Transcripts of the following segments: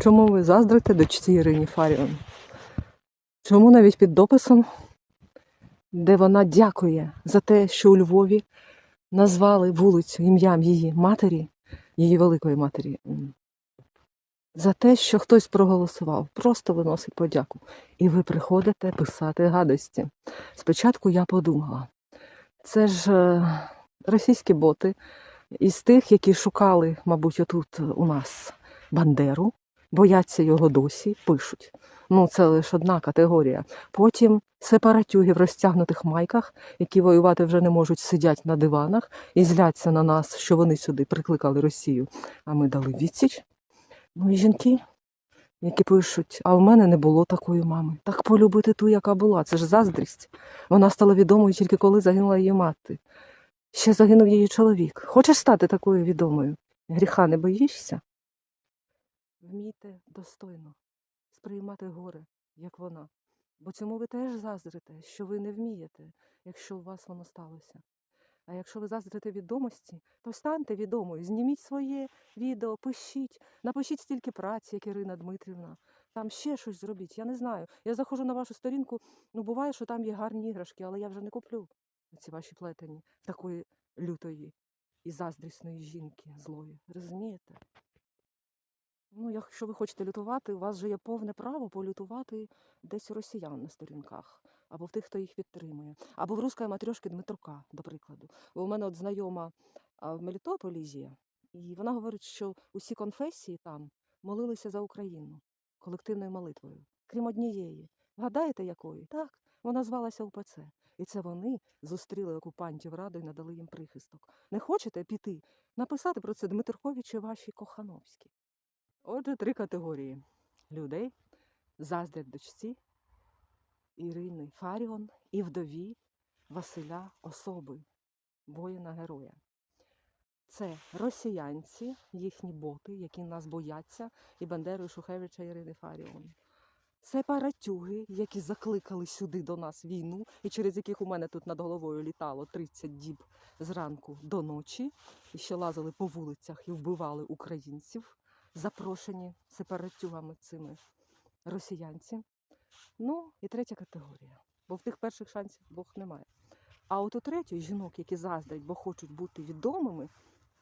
Чому ви заздрите дочці Ірині Фаріон? Чому навіть під дописом, де вона дякує за те, що у Львові назвали вулицю ім'ям її матері, її великої матері, за те, що хтось проголосував, просто виносить подяку. І ви приходите писати гадості. Спочатку я подумала, це ж е, російські боти із тих, які шукали, мабуть, отут у нас Бандеру, бояться його досі, пишуть. Ну, це лише одна категорія. Потім сепаратюги в розтягнутих майках, які воювати вже не можуть, сидять на диванах і зляться на нас, що вони сюди прикликали Росію, а ми дали відсіч. Ну і жінки, які пишуть, а в мене не було такої мами. Так полюбити ту, яка була. Це ж заздрість. Вона стала відомою тільки коли загинула її мати. Ще загинув її чоловік. Хочеш стати такою відомою? Гріха не боїшся? Вмійте достойно сприймати горе, як вона. Бо цьому ви теж заздрите, що ви не вмієте, якщо у вас воно сталося. А якщо ви заздрите відомості, то станьте відомою, зніміть своє відео, пишіть, напишіть стільки праці, як Ірина Дмитрівна. Там ще щось зробіть. Я не знаю. Я заходжу на вашу сторінку, ну буває, що там є гарні іграшки, але я вже не куплю ці ваші плетені такої лютої і заздрісної жінки злої. Розумієте? Ну, якщо ви хочете лютувати, у вас же є повне право полютувати десь у росіян на сторінках, або в тих, хто їх підтримує, або в русської матрьошки Дмитрука, до прикладу. Бо у мене от знайома в Мелітополі є, і вона говорить, що усі конфесії там молилися за Україну колективною молитвою, крім однієї. Гадаєте, якої? Так, вона звалася УПЦ. І це вони зустріли окупантів раду і надали їм прихисток. Не хочете піти? Написати про це Дмитркові чи вашій Кохановській. Отже, три категорії людей заздрять дочці Ірини Фаріон і вдові Василя Особи, воїна-героя. Це росіянці, їхні боти, які нас бояться, і Бандеру і Шухевича Ірини Фаріон. Сепаратюги, які закликали сюди до нас війну, і через яких у мене тут над головою літало 30 діб зранку до ночі, і ще лазили по вулицях і вбивали українців запрошені сепаратюгами цими росіянці. Ну і третя категорія. Бо в тих перших шансів Бог немає. А от у третьої жінок, які заздрять, бо хочуть бути відомими,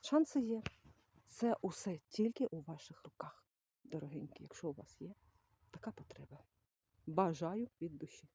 шанси є. Це усе тільки у ваших руках, дорогенькі, якщо у вас є така потреба. Бажаю від душі.